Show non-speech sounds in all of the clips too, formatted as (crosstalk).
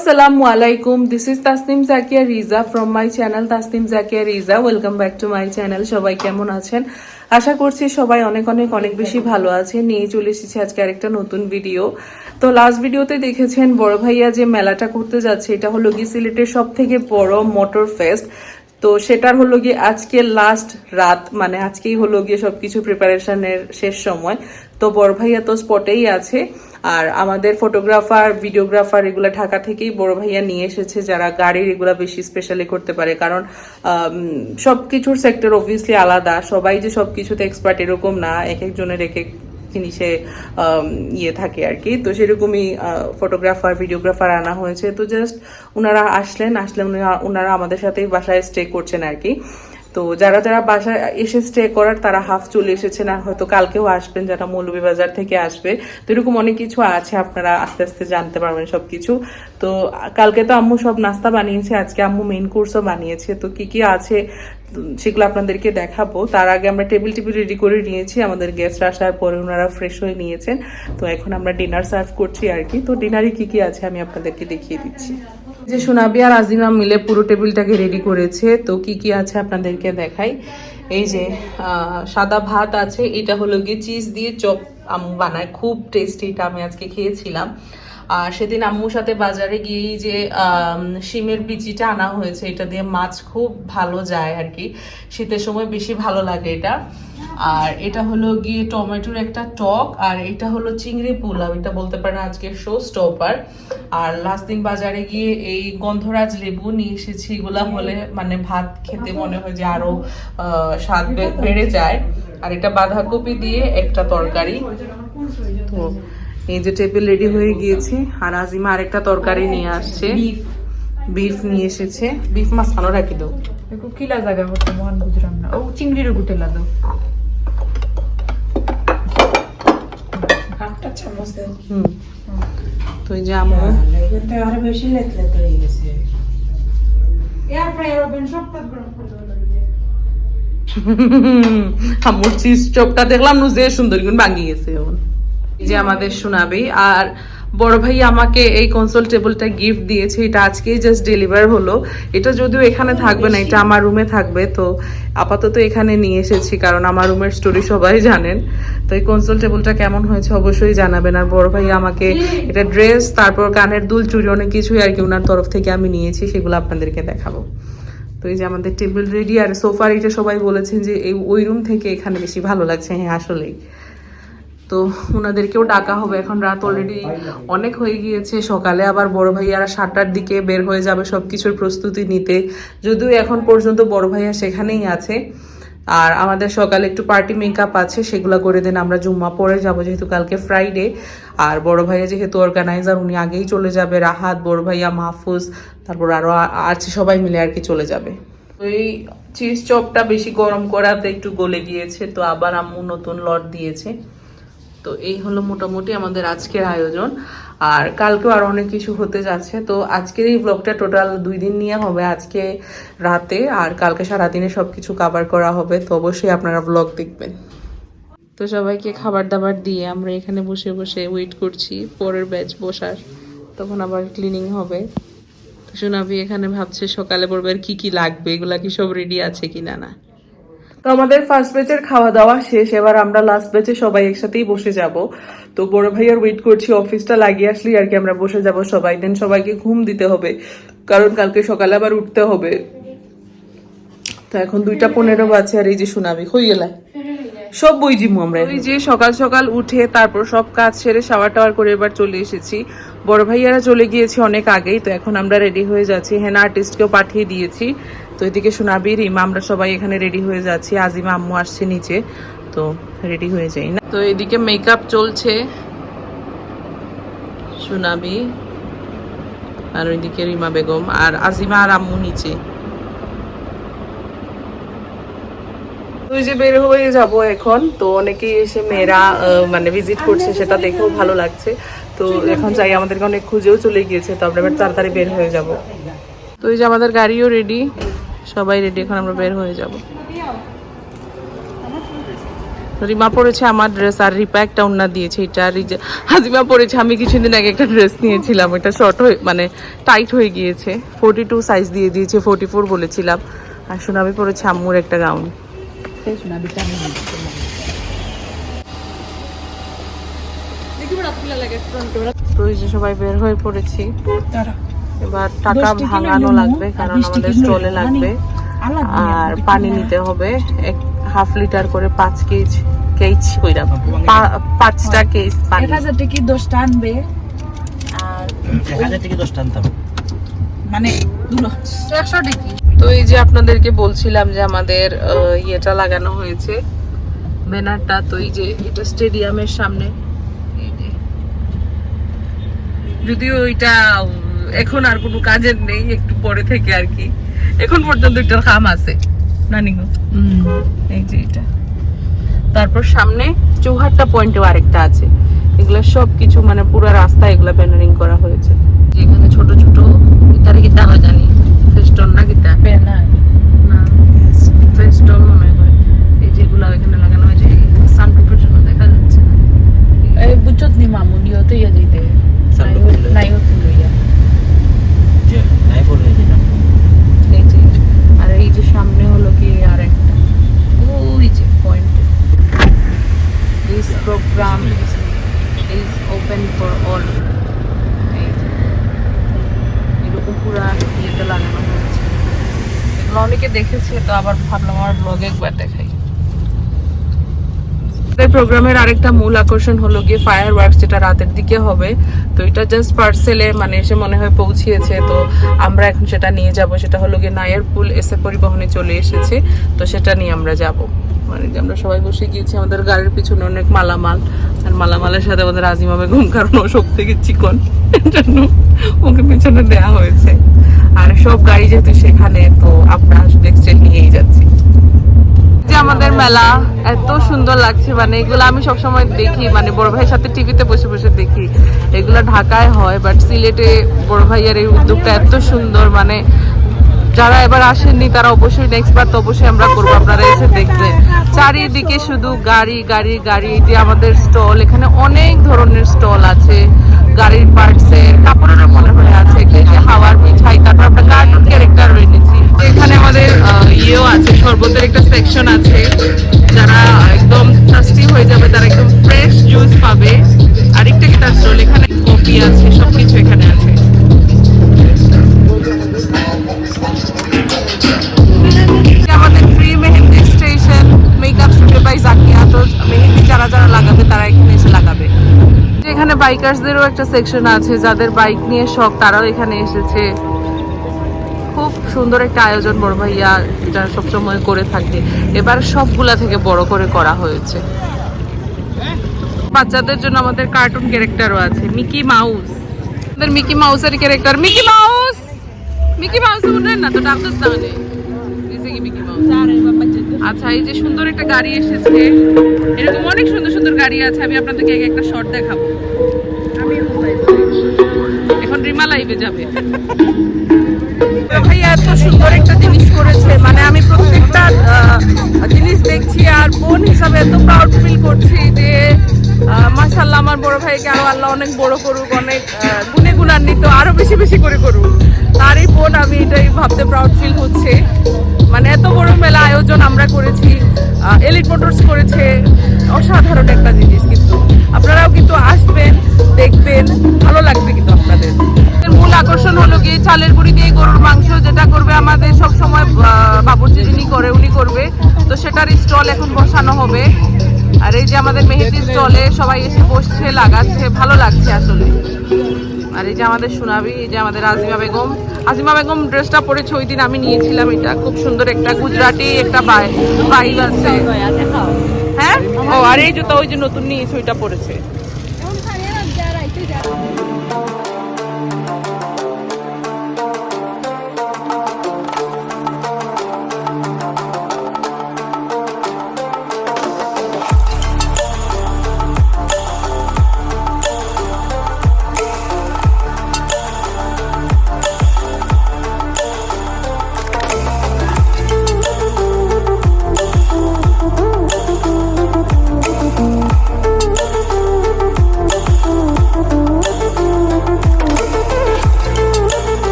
আসসালামু আলাইকুম this is Tasnim Zakia Riza from my channel Tasnim Zakia Riza welcome back to my channel সবাই কেমন আছেন? আশা করছি সবাই অনেক অনেক অনেক বেশি ভালো আছে নিয়ে চলে এসেছি আজকে আরেকটা নতুন ভিডিও তো লাস্ট ভিডিওতে দেখেছেন বড় ভাইয়া যে মেলাটা করতে যাচ্ছে, এটা হলো কি সিলেটের সব থেকে বড় মোটর ফেস্ট তো সেটার হলো গিয়ে আজকে লাস্ট রাত মানে আজকেই হলো গিয়ে সবকিছু প্রিপারেশনের শেষ সময়। তো বড় ভাইয়া তো স্পটেই আছে। আর আমাদের ফটোগ্রাফার ভিডিওগ্রাফার এগুলো ঢাকা থেকেই বড় ভাইয়া নিয়ে এসেছে যারা গাড়ির এগুলা বেশি স্পেশালি করতে পারে। কারণ সব কিছুর সেক্টর অবভিয়াসলি আলাদা। সবাই যে সব কিছুতে এক্সপার্ট এরকম না, এক একজনের এক এক জিনিসে ইয়ে থাকে আর কি। তো সেরকমই ফটোগ্রাফার ভিডিওগ্রাফার আনা হয়েছে। তো জাস্ট ওনারা আসলেন, আসলে ওনারা আমাদের সাথেই বাসায় স্টে করছেন আর কি। তো যারা যারা বাসায় এসে স্টে করার, তারা হাফ চলে এসেছেন আর হয়তো কালকেও আসবেন যারা মৌলভীবাজার থেকে আসবে। তো এরকম অনেক কিছু আছে, আপনারা আস্তে আস্তে জানতে পারবেন সব কিছু তো কালকে তো আম্মু সব নাস্তা বানিয়েছে, আজকে আম্মু মেইন কোর্সও বানিয়েছে। তো কি কি আছে সেগুলো আপনাদেরকে দেখাবো। তার আগে আমরা টেবিল টেবিল রেডি করে নিয়েছি, আমাদের গেস্ট আসার পরে ওনারা ফ্রেশ হয়ে নিয়েছেন। তো এখন আমরা ডিনার সার্ভ করছি আর কি। তো ডিনারে কি কি আছে আমি আপনাদেরকে দেখিয়ে দিচ্ছি। যে সোনাবি আর আজিমা মিলে পুরো টেবিলটাকে রেডি করেছে, তো কি কি আছে আপনাদেরকে দেখাই? এই যে সাদা ভাত আছে, এটা হলো গিয়ে চিজ দিয়ে চপ আম বানায়, খুব টেস্টি এটা আমি আজকে খেয়েছিলাম। সেদিন আম্মুর সাথে বাজারে গিয়েই যে শিমের বিচিটা আনা হয়েছে, এটা দিয়ে মাছ খুব ভালো যায় আর কি। শীতের সময় বেশি ভালো লাগে এটা। আর এটা হলো গিয়ে টমেটোর একটা টক, আর এটা হলো চিংড়ি পোলাও এটা বলতে পারেন আজকে শো স্টপার আর লাস্ট দিন বাজারে গিয়ে এই গন্ধরাজ লেবু নিয়ে এসেছি, এগুলা হলে মানে ভাত খেতে মনে হয় যে আরও স্বাদ বেড়ে যায়। আর এটা বাঁধাকপি দিয়ে একটা তরকারি। তো এই যে টেবিল রেডি হয়ে গিয়েছে। আর আজিমা আরেকটা তরকারি নিয়ে আসছে। বিফ নিয়ে এসেছে। বিফ মাসানো রাখি দাও। কিলা জায়গা করতে মহান বুঝলাম না। ও চিংড়িরও গুটে লাদো হাফটা চামচ দেন। হুম। তো এই যে আম্মু কিন্তু আরও বেশি লেট লেট হয়ে গেছে আম্মুর চিজ চপটা দেখলাম নু যে সুন্দর গুণ ভাঙি গেছে এখন। যে আমাদের শোনাবে। আর বড় ভাই আমাকে এই কনসোল টেবিলটা গিফট দিয়েছে। এটা আজকেই জাস্ট ডেলিভার হলো। এটা যদিও এখানে থাকবে না, এটা আমার রুমে থাকবে। তো আপাতত এখানে নিয়ে এসেছি, কারণ আমার রুমের স্টোরি সবাই জানেন। তো এই কনসোল টেবিলটা কেমন হয়েছে অবশ্যই জানাবেন। আর বড় ভাই আমাকে এটা ড্রেস তারপর কানের দুল, চুড়ি অনেক কিছুই আর কি ওনার তরফ থেকে আমি নিয়েছি, সেগুলো আপনাদেরকে দেখাবো। তো এই যে আমাদের টেবিল রেডি আর সোফার এটা সবাই বলেছেন যে এই, ওই রুম থেকে এখানে বেশি ভালো লাগছে। হ্যাঁ আসলেই। তো ওনাদেরকেও ডাকা হবে। এখন রাত অলরেডি অনেক হয়ে গিয়েছে। সকালে আবার বড় ভাইয়ারা সাতটার দিকে বের হয়ে যাবে সব কিছুর প্রস্তুতি নিতে। যদিও এখন পর্যন্ত বড় ভাইয়া সেখানেই আছে। আর আমাদের সকালে একটু পার্টি মেকআপ আছে, সেগুলো করে দেন আমরা জুম্মা পরে যাব, যেহেতু কালকে ফ্রাইডে আর বড় ভাইয়া যেহেতু অর্গানাইজার উনি আগেই চলে যাবে। রাহাত, বড় ভাইয়া, মাহফুজ, তারপর আরও আ- আছে সবাই মিলে আর কি চলে যাবে। তো এই চিজ চপটা বেশি গরম করাতে একটু গলে গিয়েছে। তো আবার আম্মু নতুন লট দিয়েছে। তো এই হলো মোটামুটি আমাদের আজকের আয়োজন। আর কালকেও আর অনেক কিছু হতে যাচ্ছে। তো আজকের এই ব্লগটা টোটাল দুই দিন নিয়ে হবে আজকে রাতে। আর কালকে সারাদিনে সব কিছু কাভার করা হবে। তো অবশ্যই আপনারা ব্লগ দেখবেন। তো সবাইকে খাবার দাবার দিয়ে আমরা এখানে বসে বসে ওয়েট করছি। পরের ব্যাচ বসার। তখন আবার ক্লিনিং হবে। তো এখানে ভাবছে সকালে পড়বে আর কি কি লাগবে? এগুলা কি সব রেডি আছে কি না না? তো আমাদের ফার্স্ট ব্যাচের খাওয়া দাওয়া শেষ, এবার আমরা লাস্ট ব্যাচে সবাই একসাথেই বসে যাব। তো বড় ভাইয়ার ওয়েট করছি অফিসটা লাগিয়ে আসলেই আর কি আমরা বসে যাব সবাই। দেন সবাইকে ঘুম দিতে হবে, কারণ কালকে সকালে আবার উঠতে হবে। তো এখন দুইটা পনেরো বাজে আর এই যে শোনাবি হয়ে গেলাই সব বই জিমু আমরা ওই যে সকাল সকাল উঠে তারপর সব কাজ সেরে শাওয়ার টাওয়ার করে এবার চলে এসেছি। বড় ভাইয়ারা চলে গিয়েছি অনেক আগেই, তো এখন আমরা রেডি হয়ে যাচ্ছি। হেনা আর্টিস্টকেও পাঠিয়ে দিয়েছি। তো এদিকে সোনাবি রিমা আমরা সবাই এখানে রেডি হয়ে যাচ্ছি। আজিমা, আম্মু আসছে নিচে, তো রেডি হয়ে যাই না? তো এদিকে মেকআপ চলছে। সোনাবি আর ওইদিকে রিমা বেগম, আর আজিমা আর আম্মু নিচে। ওই যে বের হয়ে যাব এখন, তো অনেকেই এসে মেয়েরা মানে ভিজিট করছে, সেটা দেখেও ভালো লাগছে। তো এখন যাই, আমাদেরকে অনেক খুঁজেও চলে গিয়েছে, তো আমরা এবার তাড়াতাড়ি বের হয়ে যাব। তো এই যে আমাদের গাড়িও রেডি সবাই রেডি এখন আমরা বের হয়ে যাব। রিমা পরেছে আমার ড্রেস আর রিপা একটা ওন্না দিয়েছে এটা আর হাজিমা পরেছে আমি কিছুদিন আগে একটা ড্রেস নিয়েছিলাম এটা শর্ট হয়ে মানে টাইট হয়ে গিয়েছে। ফোর্টি টু সাইজ দিয়ে দিয়েছে ফোর্টি ফোর বলেছিলাম। আর সোনাবি পরেছে আম্মুর একটা গাউন সবাই বের হয়ে পড়েছি। তারা এবার টাকা ভাঙানো লাগবে কারণ আমাদের স্টলে লাগবে। আর পানি নিতে হবে এক হাফ লিটার করে পাঁচ কেজ কেজ কইরা পা- পাঁচটা কেজ পানি। এক হাজার টাকি দশটা আনবে আর এক হাজার থেকে দশটা আনতাম মানে একশো টাকি তো এই যে আপনাদেরকে বলছিলাম যে আমাদের আহ, ইয়েটা লাগানো হয়েছে ব্যানারটা তো এই যে এটা স্টেডিয়ামের সামনে। এই যে। যদিও এটা উম, এখন আর কোনো কাজের নেই একটু পরে থেকে আর কি। এখন পর্যন্ত একটা খাম আছে নানি গো এই যে এটা। তারপর সামনে চৌহাট্টা পয়েন্টেও আরেকটা আছে। এগুলো সব কিছু মানে পুরো রাস্তা এগুলা ব্যানারিং করা হয়েছে যেখানে ছোট ছোট তার গীতা হয় জানি ফেস্টন না গীতা পেনা না ফেস্টন মনে হয় এই যেগুলো এখানে লাগানো হয়েছে সানপ্রুফের জন্য দেখা যাচ্ছে না। এই বুঝত নি মামুনিও তো ইয়া দিতে নাই হতো লইয়া যে নাই বলে যেটা এই যে আর এই যে সামনে হলো কি আর একটা ওই যে point this program is open for all এরকম পুরা ইয়েতে লাগানো হয়েছে এগুলো অনেকে দেখেছে তো আবার ভাবলাম আমার ব্লগে একবার দেখাই প্রোগ্রামের আরেকটা মূল আকর্ষণ হলো গিয়ে ফায়ার ওয়ার্কস যেটা রাতের দিকে হবে। তো এটা জাস্ট পার্সেলে মানে এসে মনে হয় পৌঁছিয়েছে। তো আমরা এখন সেটা নিয়ে যাব। সেটা হলো গিয়ে নায়ার পুল এসে পরিবহনে চলে এসেছে। তো সেটা নিয়ে আমরা যাব। মানে আমরা সবাই বসে গিয়েছি, আমাদের গাড়ির পিছনে অনেক মালামাল। আর মালামালের সাথে আমাদের আজিমাবে ঘুম, কারণ ও সব থেকে চিকন। জন্য ওকে পিছনে দেওয়া হয়েছে। আর সব গাড়ি যেহেতু সেখানে, তো আমরা এক্সচেঞ্জ নিয়েই যাচ্ছি। যে আমাদের মেলা এত সুন্দর লাগছে মানে এগুলো আমি সবসময় দেখি মানে বড় ভাইয়ের সাথে টিভিতে বসে বসে দেখি। এগুলো ঢাকায় হয় বাট সিলেটে বড় ভাইয়ের এই উদ্যোগটা এত সুন্দর মানে যারা এবার আসেননি তারা অবশ্যই নেক্সট বার তো অবশ্যই আমরা করব। আপনারা এসে দেখবেন। চারিদিকে শুধু গাড়ি গাড়ি গাড়ি যে আমাদের স্টল এখানে অনেক ধরনের স্টল আছে। বাইকার্সদেরও একটা সেকশন আছে যাদের বাইক নিয়ে শখ, তারাও এখানে এসেছে। খুব সুন্দর একটা আয়োজন বড় ভাইয়া, এটা সবসময় করে থাকে। এবার সবগুলা থেকে বড় করে করা হয়েছে। বাচ্চাদের জন্য আমাদের কার্টুন ক্যারেক্টারও আছে মিকি মাউস আমাদের মিকি মাউসের character Mickey Mouse Mickey Mouse মনে না, তো ডাক্তার তাহলে। আচ্ছা এই যে সুন্দর একটা গাড়ি এসেছে, এরকম অনেক সুন্দর সুন্দর গাড়ি আছে, আমি আপনাদেরকে এক একটা শর্ট দেখাবো। এখন রিমা লাইভে যাবে। ভাইয়া, এত সুন্দর একটা জিনিস করেছে। মানে আমি প্রত্যেকটা জিনিস দেখছি আর বোন হিসাবে এত প্রাউড ফিল করছি যে মাশাল্লাহ আমার বড় ভাইকে আরও আল্লাহ অনেক বড় করুক, অনেক গুণে গুণান্বিত, আরও বেশি বেশি করে করুক। তারই বোন, আমি এটাই ভাবতে প্রাউড ফিল হচ্ছে। মানে এত বড় মেলা আয়োজন আমরা করেছি এলিট মোটরস করেছে। অসাধারণ একটা জিনিস কিন্তু। আপনারাও কিন্তু আসবেন। গরুর মাংস যেটা করবে আমাদের সব সময় বাবুর্চি যিনি করে উনি করবে। তো সেটার স্টল এখন বসানো হবে। আর এই যে আমাদের মেহেদি স্টলে সবাই এসে বসছে লাগাচ্ছে ভালো লাগছে আসলে। আর এই যে আমাদের সুনাবি এই যে আমাদের আজিমা বেগম। আজিমা বেগম ড্রেসটা পরেছে ওই দিন আমি নিয়েছিলাম এটা। খুব সুন্দর একটা গুজরাটি একটা বাইক আছে। হ্যাঁ? ও আর এই জুতো ওই যে নতুন নিয়েছে ওইটা পরেছে।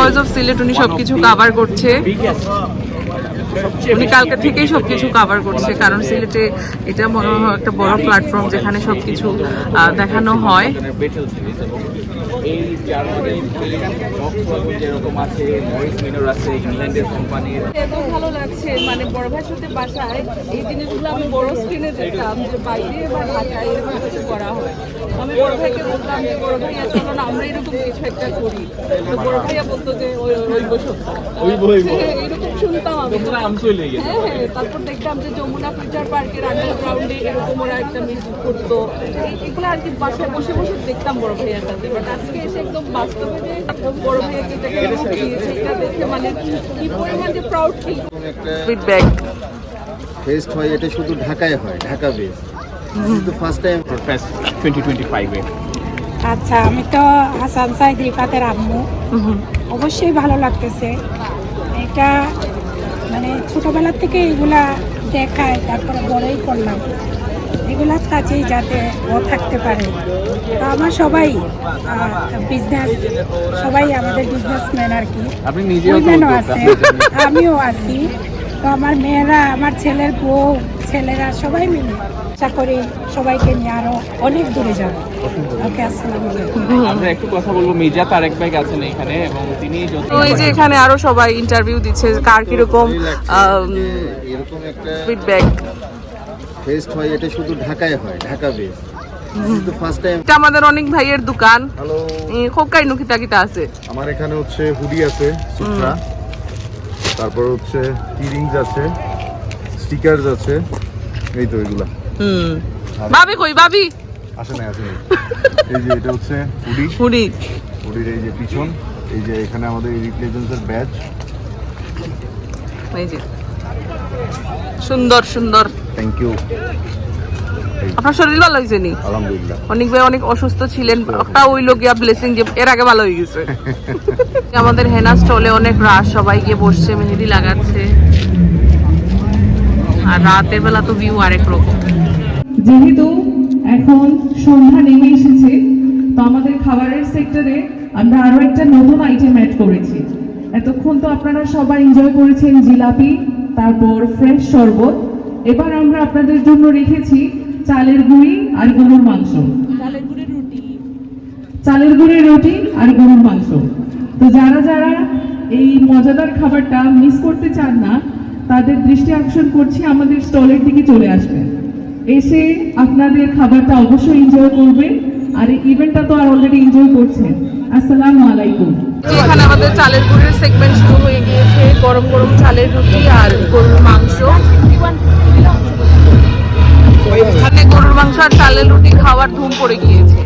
ভয়েস অফ সিলেট উনি সবকিছু কাভার করছে। উনি কালকে থেকেই সবকিছু কাভার করছে কারণ সিলেটে এটা মনে হয় একটা বড় প্ল্যাটফর্ম যেখানে সবকিছু দেখানো হয়। এই যে আমাদের যেরকম আছে মরিস মিনর আছে ইংল্যান্ডের কোম্পানির এত ভালো লাগছে মানে বড় ভাইয়ের সাথে বাসায় এই জিনিসগুলো আমি বড় স্ক্রিনে দেখতাম যে বাইরে বা ঢাকায় এরকম কিছু করা হয়। আমি বড় ভাইকে বলতাম যে বড় ভাইয়া চলো না আমরা এরকম কিছু একটা করি। বড় ভাইয়া বলতো যে ওই ওই বসো। ওই (laughs) এরকম শুনতাম আমি। আম চলে গেছে। হ্যাঁ হ্যাঁ তারপর দেখতাম যে যমুনা ফিউচার পার্কের আন্ডারগ্রাউন্ডে এরকম ওরা একটা মিউজিক করতো। এগুলো আর কি বাসায় বসে বসে দেখতাম বড় ভাইয়ার সাথে বাট আজকে এসে একদম বাস্তবে যে বড় এটা দেখে মানে কি পরিমাণ যে প্রাউড ফিল ফিডব্যাক ফেস্ট হয় এটা শুধু ঢাকায় হয় ঢাকা বেস কিন্তু first time fest twenty twenty ফাইভে আচ্ছা আমি তো হাসান সাইদ রিফাতের আম্মু। অবশ্যই ভালো লাগতেছে। এটা মানে ছোটোবেলার থেকে এগুলা দেখায় তারপরে বড়ই করলাম। এগুলার কাছেই যাতে ও থাকতে পারে। তো আমার সবাই বিজনেস সবাই আমাদের বিজনেসম্যান আর কি। উইমেনও আছে আমিও আছি। তো আমার মেয়েরা আমার ছেলের বউ ছেলেরা সবাই মিলে আশা করি সবাইকে নিয়ে আরও অনেক দূরে যাব। ওকে আসসালামু আলাইকুম। আমরা একটু কথা বলব। মির্জা তারেক ভাই আছেন এখানে এবং তিনি এই যে এখানে আরও সবাই ইন্টারভিউ দিচ্ছে কার কীরকম এরকম একটা ফিডব্যাক ফেস্ট হয় এটা শুধু ঢাকায় হয় ঢাকা বেস ফার্স্ট টাইম আমাদের অনেক ভাইয়ের দোকান। খোকাই নুকিতা কিতা আছে? আমার এখানে হচ্ছে হুডি আছে সুত্রা তারপর হচ্ছে টিরিংস আছে স্টিকারস আছে। এই তো এগুলা। হুম। ভাবি কই ভাবি? আসে নাই আসে এই যে এটা হচ্ছে হুডি হুড়ি হুডির এই যে পিছন এই যে এখানে আমাদের রিপ্লেজেন্সের ব্যাচ এই যে। সুন্দর সুন্দর। থ্যাংক ইউ আপনার শরীর ভালো হয়েছে নি? আলহামদুলিল্লাহ। অনেক ভাই অনেক অসুস্থ ছিলেন একটা ওই লোকিয়া ব্লেসিং যে এর আগে ভালো হয়ে গেছে। (laughs) আমাদের হেনা স্টলে অনেক রাশ সবাই গিয়ে বসছে মেহেদি লাগাচ্ছে। আর রাতের বেলা তো ভিউ আরেক রকম। যেহেতু এখন সন্ধ্যা নেমে এসেছে তো আমাদের খাবারের সেক্টরে আমরা আরও একটা নতুন আইটেম অ্যাড করেছি। এতক্ষণ তো আপনারা সবাই এনজয় করেছেন জিলাপি তারপর ফ্রেশ শরবত। এবার আমরা আপনাদের জন্য রেখেছি চালের গুঁড়ি আর গরুর মাংস। চালের গুঁড়ির রুটি। আর গরুর মাংস। তো যারা যারা এই মজাদার খাবারটা মিস করতে চান না তাদের দৃষ্টি আকর্ষণ করছি, আমাদের স্টলের দিকে চলে আসবেন এসে আপনাদের খাবারটা অবশ্যই এনজয় করবেন আর এই ইভেন্টটা তো আর অলরেডি এনজয় করছেন আসসালামু আলাইকুম। এখানে আমাদের চালের গুঁড়ির সেগমেন্ট শুরু হয়ে গিয়েছে। গরম গরম চালের রুটি আর গরুর মাংস। এখানে গরুর মাংস আর চালের রুটি খাওয়ার ধুম পড়ে গিয়েছে।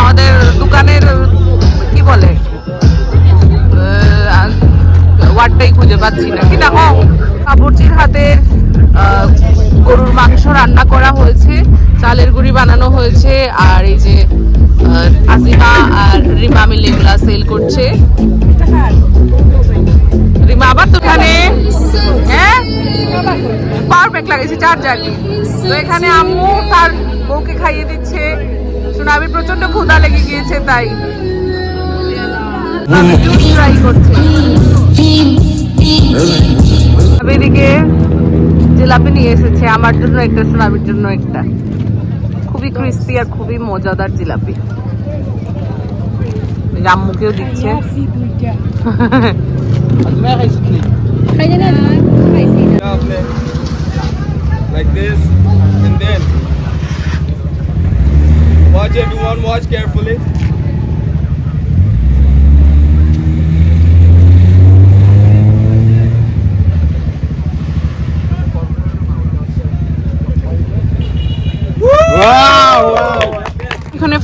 আমাদের দোকানের কি বলে? ওয়ার্ডটাই খুঁজে পাচ্ছি না। কি ও কাপড়চির হাতের গরুর মাংস রান্না করা হয়েছে চালের গুঁড়ি বানানো হয়েছে আর এই যে আজিমা আর রিমা মিলে এগুলা সেল করছে। রিমা আবার দোকানে হ্যাঁ? পারফেক্ট লাগেছে চার জার্নি তো এখানে আম্মু তার বউকে খাইয়ে দিচ্ছে। সোনাবির প্রচণ্ড ক্ষুধা লেগে গিয়েছে তাই। জুস ট্রাই করছে। আমি এদিকে জিলাপি নিয়ে এসেছে, আমার জন্য একটা সোনাবির জন্য একটা। খুবই ক্রিস্পি আর খুবই মজাদার জিলাপি। আম্মুকেও দিচ্ছে। Like this, and then watch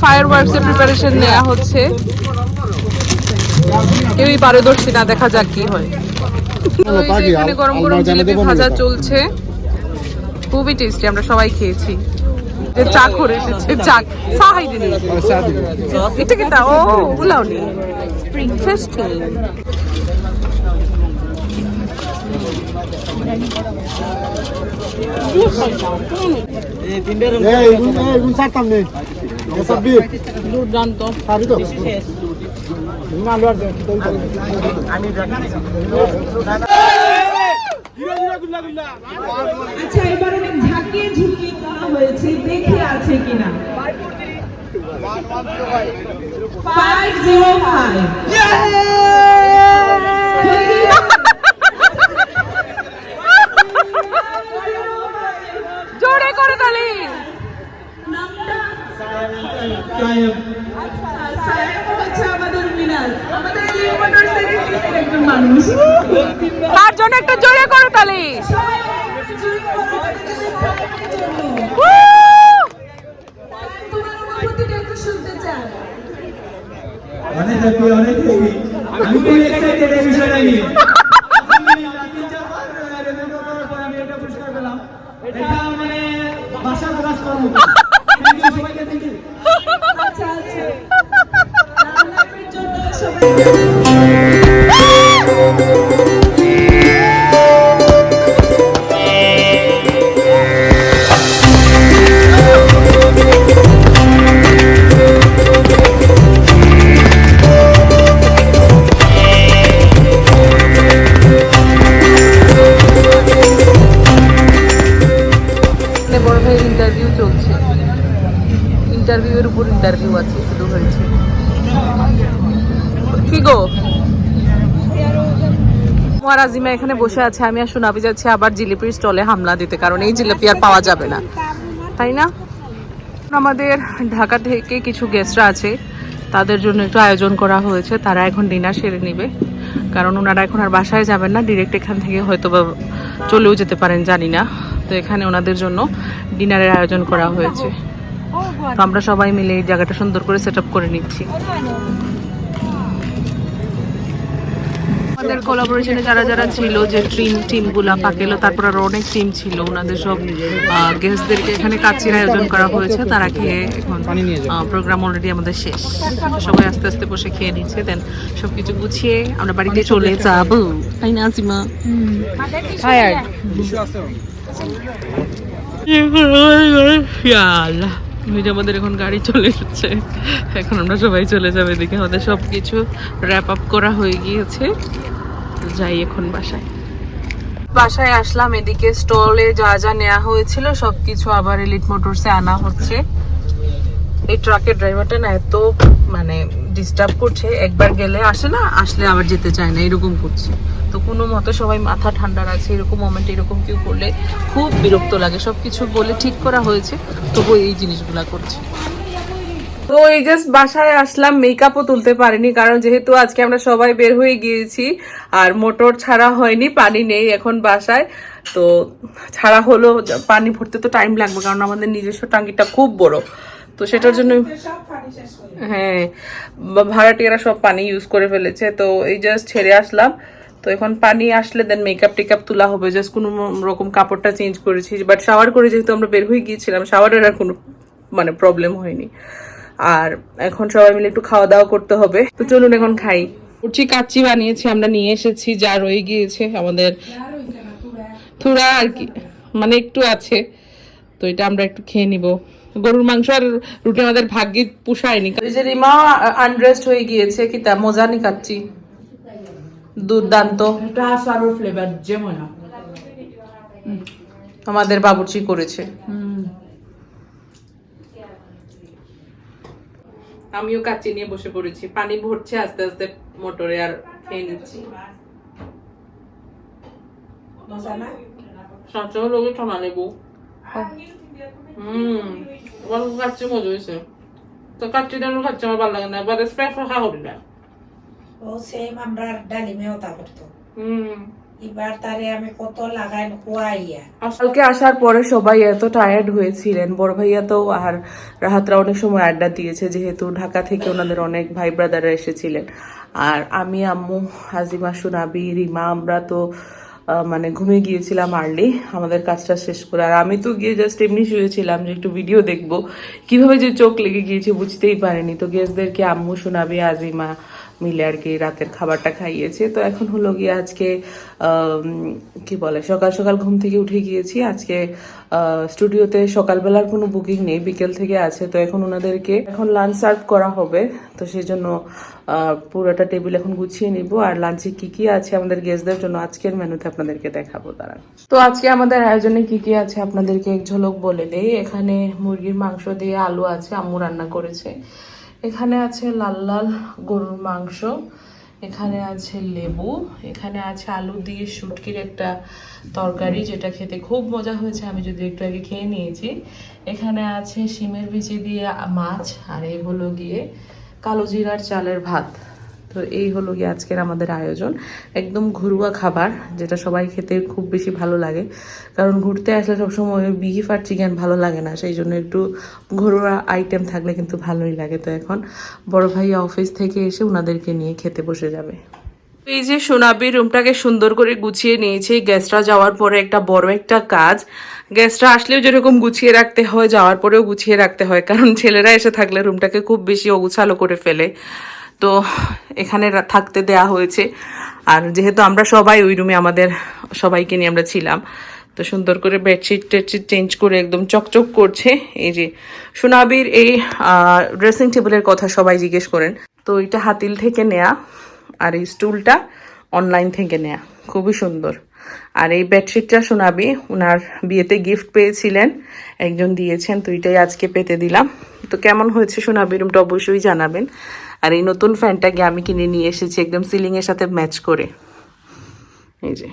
fire ওয়ার্কসের preparation নেওয়া হচ্ছে। কেউই পারদর্শী না দেখা যাক কি হয়। তো এই যে এখানে গরম গরম জিলিপি ভাজা চলছে। খুবই টেস্টি আমরা সবাই খেয়েছি। যে চা করে এসেছে চা। চা হাই এটা কি তা? ও উলাও নি। ইন্টারেস্টিং দুর্দান্ত। আচ্ছা এবার অনেক ঝাঁকিয়ে ঝুঁকিয়ে করা হয়েছে দেখে আছে কিনা? ফাইভ জিরো ফাইভ জোরে করে তালি মানুষ তার জন্য একটা জোরে করে তালি। অনেক হ্যাপি হ্যাপি। আমি খুব এক্সাইটেড এই বিষয়টা নিয়ে। (laughs) এটা মানে ভাষা প্রকাশ করার মতো। 嗯。গো? আমার আজিমা এখানে বসে আছে, আমি আর শোনাবি যাচ্ছি আবার জিলিপির স্টলে হামলা দিতে, কারণ এই জিলিপি আর পাওয়া যাবে না। তাই না? আমাদের ঢাকা থেকে কিছু গেস্টরা আছে, তাদের জন্য একটু আয়োজন করা হয়েছে, তারা এখন ডিনার সেরে নেবে, কারণ ওনারা এখন আর বাসায় যাবেন না ডিরেক্ট এখান থেকে হয়তো বা চলেও যেতে পারেন, জানি না। তো এখানে ওনাদের জন্য ডিনারের আয়োজন করা হয়েছে। তো আমরা সবাই মিলে এই জায়গাটা সুন্দর করে সেট করে নিচ্ছি। আমাদের কোলাবোরেশনে যারা যারা ছিল যে টিম টিমগুলা পাকেলো তারপর আরও অনেক টিম ছিল ওনাদের সব গেস্টদেরকে এখানে কাচির আয়োজন করা হয়েছে তারা খেয়ে এখন প্রোগ্রাম অলরেডি আমাদের শেষ। সবাই আস্তে আস্তে বসে খেয়ে নিচ্ছে দেন সবকিছু গুছিয়ে আমরা বাড়িতে চলে যাব। তাই না আসিমা টায়ার্ড যে আমাদের এখন গাড়ি চলে এসেছে। এখন আমরা সবাই চলে যাবে এদিকে। আমাদের সব কিছু র্যাপ আপ করা হয়ে গিয়েছে। যাই এখন বাসায়। বাসায় আসলাম, এদিকে স্টলে যা যা নেওয়া হয়েছিল, সবকিছু আবার এলিট মোটরসে আনা হচ্ছে। এই ট্রাকের ড্রাইভারটা না এত মানে ডিস্টার্ব করছে। একবার গেলে আসে না, আসলে আবার যেতে চায় না, এরকম করছে। তো কোনো মতে সবাই মাথা ঠান্ডা রাখছে, এরকম মোমেন্ট এরকম কেউ করলে খুব বিরক্ত লাগে। সবকিছু বলে ঠিক করা হয়েছে, তবু এই জিনিসগুলা করছে। তো এই জাস্ট বাসায় আসলাম মেকআপও তুলতে পারিনি, কারণ যেহেতু আজকে আমরা সবাই বের হয়ে গিয়েছি, আর মোটর ছাড়া হয়নি, পানি নেই এখন বাসায়। তো ছাড়া হলো, পানি ভরতে তো টাইম লাগবে, কারণ আমাদের নিজস্ব টাঙ্কিটা খুব বড়। তো সেটার জন্য হ্যাঁ ভাড়াটিয়ারা সব পানি ইউজ করে ফেলেছে, তো এই জাস্ট ছেড়ে আসলাম। তো এখন পানি আসলে দেন মেকআপ টেকআপ তোলা হবে জাস্ট কোনো রকম কাপড়টা চেঞ্জ করেছি বাট শাওয়ার করে যেহেতু আমরা বের হয়ে গিয়েছিলাম শাওয়ারের আর কোনো মানে প্রবলেম হয়নি। আর এখন সবাই মিলে একটু খাওয়া দাওয়া করতে হবে। তো চলুন এখন খাই। উঠছি, কাচ্চি বানিয়েছি, আমরা নিয়ে এসেছি, যা রয়ে গিয়েছে, আমাদের থুড়া আর কি মানে একটু আছে, তো এটা আমরা একটু খেয়ে নিব। গরুর মাংস আর রুটি আমাদের ভাগ্যে পুষায়নি। এই যে রিমা আনড্রেসড হয়ে গিয়েছে কি তা? মজা নি খাচ্ছি? দুর্দান্ত। ফ্লেভার যেমন আমাদের বাবুর্চি করেছে। আমিও কাচ্চি নিয়ে বসে পড়েছি। পানি ভরছে আস্তে আস্তে মোটরে আর খেয়ে নিচ্ছি। সবসময় লোকে ঠান্ডা নেব হুম। আমার কাচ্চি মজা হয়েছে তো কাচ্চিটা আমি খাচ্ছি আমার ভালো লাগে না এবার স্প্রে ফাঁকা করি না ও সেম আমরা ডালিমেও তা করতো। হুম। এবার তারে আমি কত লাগাই কুয়াইয়া কালকে আসার পরে সবাই এত টায়ার্ড হয়েছিলেন। বড় ভাইয়া তো আর রাহাতরা অনেক সময় আড্ডা দিয়েছে যেহেতু ঢাকা থেকে ওনাদের অনেক ভাই ব্রাদাররা এসেছিলেন। আর আমি আম্মু হাজিমা সুনাবি রিমা আমরা তো মানে ঘুমিয়ে গিয়েছিলাম আর্লি আমাদের কাজটা শেষ করে। আর আমি তো গিয়ে জাস্ট এমনি শুয়েছিলাম যে একটু ভিডিও দেখব। কীভাবে যে চোখ লেগে গিয়েছে বুঝতেই পারিনি। তো গেস্টদেরকে আম্মু শোনাবে আজিমা মিলে আর কি রাতের খাবারটা খাইয়েছে। তো এখন হলো গিয়ে আজকে কি বলে, সকাল সকাল ঘুম থেকে উঠে গিয়েছি। আজকে স্টুডিওতে সকালবেলার কোনো বুকিং নেই, বিকেল থেকে আছে। তো এখন ওনাদেরকে, এখন লাঞ্চ সার্ভ করা হবে। তো সেই জন্য পুরোটা টেবিল এখন গুছিয়ে নিব। আর লাঞ্চে কি কি আছে আমাদের গেস্টদের জন্য আজকের মেনুতে আপনাদেরকে দেখাবো তারা তো আজকে আমাদের আয়োজনে কি কি আছে আপনাদেরকে এক ঝলক বলে দেই। এখানে মুরগির মাংস দিয়ে আলু আছে, আম্মু রান্না করেছে। এখানে আছে লাল লাল গরুর মাংস, এখানে আছে লেবু, এখানে আছে আলু দিয়ে শুটকির একটা তরকারি, যেটা খেতে খুব মজা হয়েছে, আমি যদি একটু আগে খেয়ে নিয়েছি। এখানে আছে শিমের বিচি দিয়ে মাছ, আর এগুলো গিয়ে কালো জিরার চালের ভাত। তো এই হলো গিয়ে আজকের আমাদের আয়োজন। একদম ঘরোয়া খাবার, যেটা সবাই খেতে খুব বেশি ভালো লাগে। কারণ ঘুরতে আসলে সবসময় বিফ আর চিকেন ভালো লাগে না, সেই জন্য একটু ঘরোয়া আইটেম থাকলে কিন্তু ভালোই লাগে। তো এখন বড় ভাইয়া অফিস থেকে এসে ওনাদেরকে নিয়ে খেতে বসে যাবে। এই যে সোনাবি রুমটাকে সুন্দর করে গুছিয়ে নিয়েছি গ্যাসটা যাওয়ার পরে একটা বড় একটা কাজ। গেস্টরা আসলেও যেরকম গুছিয়ে রাখতে হয়, যাওয়ার পরেও গুছিয়ে রাখতে হয়, কারণ ছেলেরা এসে থাকলে রুমটাকে খুব বেশি অগুছালো করে ফেলে। তো এখানে থাকতে দেয়া হয়েছে। আর যেহেতু আমরা সবাই ওই রুমে আমাদের সবাইকে নিয়ে আমরা ছিলাম, তো সুন্দর করে বেডশিট টেডশিট চেঞ্জ করে একদম চকচক করছে। এই যে সোনাবির এই ড্রেসিং টেবিলের কথা সবাই জিজ্ঞেস করেন। তো এটা হাতিল থেকে নেয়া। আর এই স্টুলটা অনলাইন থেকে নেয়া। খুবই সুন্দর। আর এই বেডশিটটা শোনাবি ওনার বিয়েতে গিফট পেয়েছিলেন। একজন দিয়েছেন, তো এটাই আজকে পেতে দিলাম। তো কেমন হয়েছে শোনাবি রুমটা অবশ্যই জানাবেন। আর এই নতুন ফ্যানটাকে আমি কিনে নিয়ে এসেছি, একদম সিলিংয়ের সাথে ম্যাচ করে। এই যে।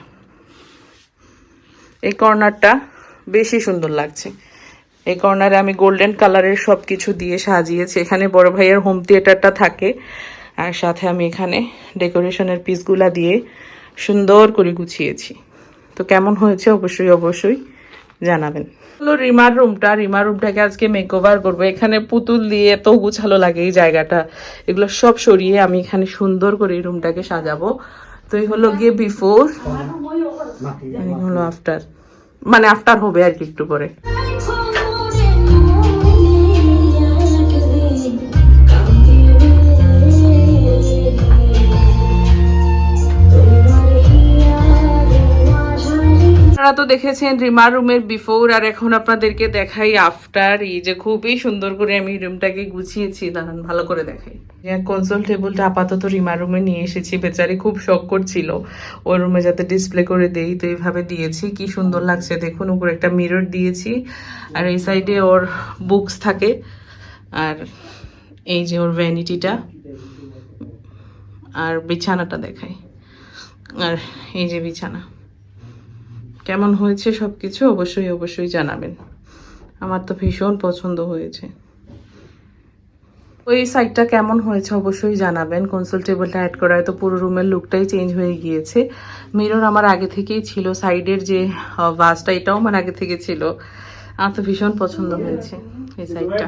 এই কর্নারটা বেশি সুন্দর লাগছে। এই কর্নারে আমি গোল্ডেন কালারের সব কিছু দিয়ে সাজিয়েছি। এখানে বড় ভাইয়ের হোম থিয়েটারটা থাকে। আর সাথে আমি এখানে ডেকোরেশনের পিসগুলা দিয়ে সুন্দর করে গুছিয়েছি। তো কেমন হয়েছে অবশ্যই অবশ্যই জানাবেন। হলো রিমার রুমটা, রিমার রুমটাকে আজকে মেকওভার করব। এখানে পুতুল দিয়ে এত গুছালো লাগে এই জায়গাটা। এগুলো সব সরিয়ে আমি এখানে সুন্দর করে এই রুমটাকে সাজাবো। তো এই হলো গিয়ে বিফোর হলো আফটার মানে আফটার হবে আর কি একটু পরে। আপনারা তো দেখেছেন রিমার রুমের বিফোর আর এখন আপনাদেরকে দেখাই আফটার এই যে খুবই সুন্দর করে আমি রুমটাকে গুছিয়েছি। দাঁড়ান, ভালো করে দেখাই। কনসোল টেবিলটা আপাতত রিমার রুমে নিয়ে এসেছি। বেচারি খুব শখ করছিল। ওর রুমে যাতে ডিসপ্লে করে দেই, তো এইভাবে দিয়েছি। কি সুন্দর লাগছে, দেখুন, উপরে একটা মিরর দিয়েছি। আর এই সাইডে ওর বুকস থাকে। আর এই যে ওর ভ্যানিটিটা আর বিছানাটা দেখাই। আর এই যে বিছানা। কেমন হয়েছে সব কিছু অবশ্যই অবশ্যই জানাবেন। আমার তো ভীষণ পছন্দ হয়েছে। ওই সাইডটা কেমন হয়েছে অবশ্যই জানাবেন। কনসোল টেবিলটা অ্যাড করায় তো পুরো রুমের লুকটাই চেঞ্জ হয়ে গিয়েছে। মিরর আমার আগে থেকেই ছিল সাইডের যে ভাসটা এটাও আমার আগে থেকে ছিল। আমার তো ভীষণ পছন্দ হয়েছে এই সাইডটা